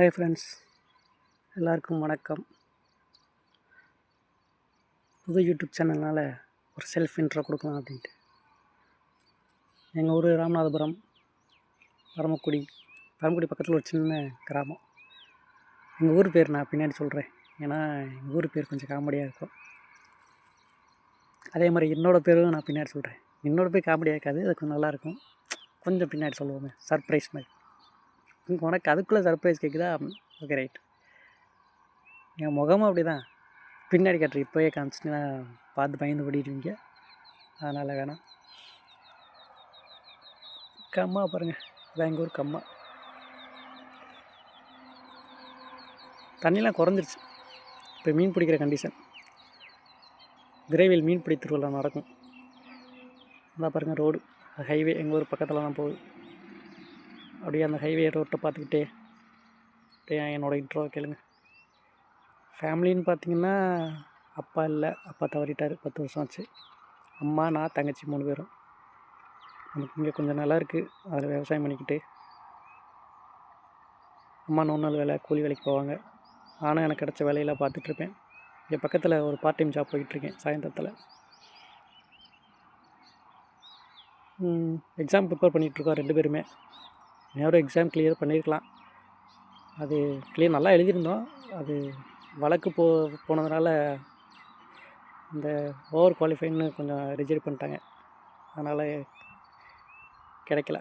Hi friends எல்லாருக்கும் வணக்கம். புது யூடியூப் சேனல்னால் ஒரு செல்ஃப் இன்ட்ரோ கொடுக்கலாம் அப்படின்ட்டு. எங்கள் ஊர் ராமநாதபுரம் பரமக்குடி பரமக்குடி பக்கத்தில் ஒரு சின்ன கிராமம். எங்கள் ஊர் பேர் நான் பின்னாடி சொல்கிறேன் ஏன்னா எங்கள் ஊர் பேர் கொஞ்சம் காமெடியாக இருக்கும். அதே மாதிரி என்னோடய பேரும் நான் பின்னாடி சொல்கிறேன் என்னோடய பேர் காமெடியாக இருக்காது அது கொஞ்சம் நல்லாயிருக்கும் கொஞ்சம் பின்னாடி சொல்லுவோமே சர்ப்ரைஸ் மாதிரி. உனக்கு அதுக்குள்ளே சர்ப்ரைஸ் கேட்குதா ஓகே ரைட் என் முகமும் அப்படி தான் பின்னாடி கட்டுற இப்போயே காமிச்சிங்கன்னா பார்த்து பயந்து ஓடிடுவீங்க. அதனால் வேணாம். கம்மா பாருங்கள் இதான் எங்கள் ஊர் கம்மா. தண்ணிலாம் குறைஞ்சிருச்சு. இப்போ மீன் பிடிக்கிற கண்டிஷன் விரைவில் மீன்பிடி திருவிழா நடக்கும். அதான் பாருங்கள் ரோடு ஹைவே எங்கள் ஊர் பக்கத்தில் தான் போகுது. அப்படியே அந்த ஹைவே ரோட்டை பார்த்துக்கிட்டே அப்படியே என்னோடய இன்ட்ரோ கேளுங்க. ஃபேமிலின்னு பார்த்தீங்கன்னா அப்பா இல்லை அப்பா தவறிட்டார் பத்து வருஷம் ஆச்சு. அம்மா நான் தங்கச்சி மூணு பேரும். நமக்கு இங்கே கொஞ்சம் நல்லா இருக்குது அதில் விவசாயம் பண்ணிக்கிட்டு. அம்மா நூறு நாள் வேலை கூலி வேலைக்கு போவாங்க. நானும் எனக்கு கிடச்ச வேலையெல்லாம் பார்த்துட்ருப்பேன். இங்கே பக்கத்தில் ஒரு பார்ட் டைம் ஜாப் போயிட்டுருக்கேன் சாயந்தரத்தில். எக்ஸாம் ப்ரிப்பேர் பண்ணிகிட்ருக்கோம் ரெண்டு பேருமே. இன்னொரு எக்ஸாம் கிளியர் பண்ணியிருக்கலாம் அது கிளியர் நல்லா எழுதியிருந்தோம். அது வழக்கு போ போனதுனால இந்த ஓவர் குவாலிஃபைன்னு கொஞ்சம் ரிஜெக்ட் பண்ணிட்டாங்க. அதனால் கிடைக்கல.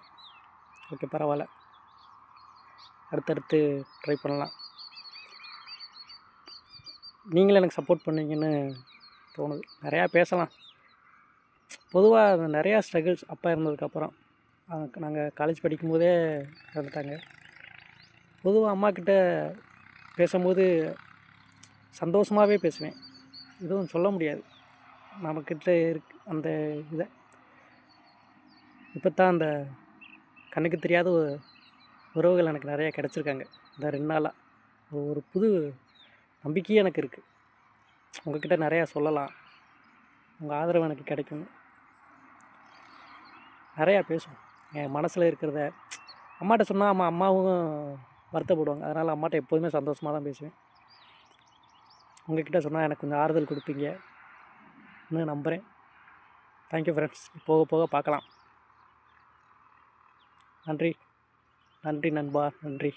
ஓகே பரவாயில்ல. அடுத்தடுத்து ட்ரை பண்ணலாம். நீங்களும் எனக்கு சப்போர்ட் பண்ணீங்கன்னு தோணுது. நிறையா பேசலாம். பொதுவாக நிறையா ஸ்ட்ரகிள்ஸ் அப்பா இருந்ததுக்கப்புறம் நாங்கள் காலேஜ் படிக்கும்போதே இறந்துட்டாங்க. பொதுவாக அம்மாக்கிட்ட பேசும்போது சந்தோஷமாகவே பேசுவேன். எதுவும் சொல்ல முடியாது. நம்மக்கிட்ட இருக்கு அந்த இதை. இப்போ தான் அந்த கண்ணுக்கு தெரியாத ஒரு உறவுகள் எனக்கு நிறையா கிடச்சிருக்காங்க. இந்த ரெண்டு நாளாக ஒரு புது நம்பிக்கையும் எனக்கு இருக்குது உங்ககிட்ட நிறையா சொல்லலாம். உங்கள் ஆதரவு எனக்கு கிடைக்கும் நிறையா பேசுவோம். என் மனசில் இருக்கிறத அம்மாட்ட சொன்னால் அம்மா அம்மாவும் வருத்தப்படுவாங்க. அதனால் அம்மாட்ட எப்போதுமே சந்தோஷமாக தான் பேசுவேன். உங்கள்கிட்ட சொன்னால் எனக்கு கொஞ்சம் ஆறுதல் கொடுப்பீங்க. இன்னும் நம்புகிறேன் தேங்க்யூ ஃப்ரெண்ட்ஸ் போக போக பார்க்கலாம். நன்றி. நன்றி நண்பா. நன்றி.